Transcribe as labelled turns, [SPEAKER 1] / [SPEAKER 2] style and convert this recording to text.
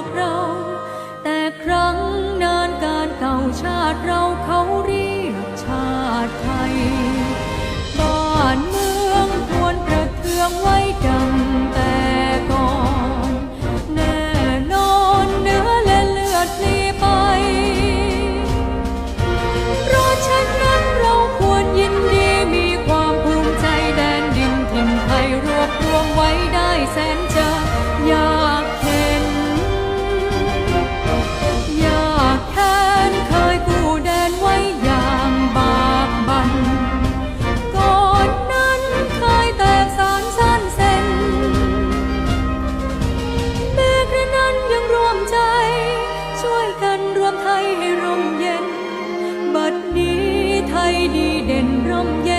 [SPEAKER 1] อกเรา แต่ครั้งนานการเก่าชาติเราเขา from.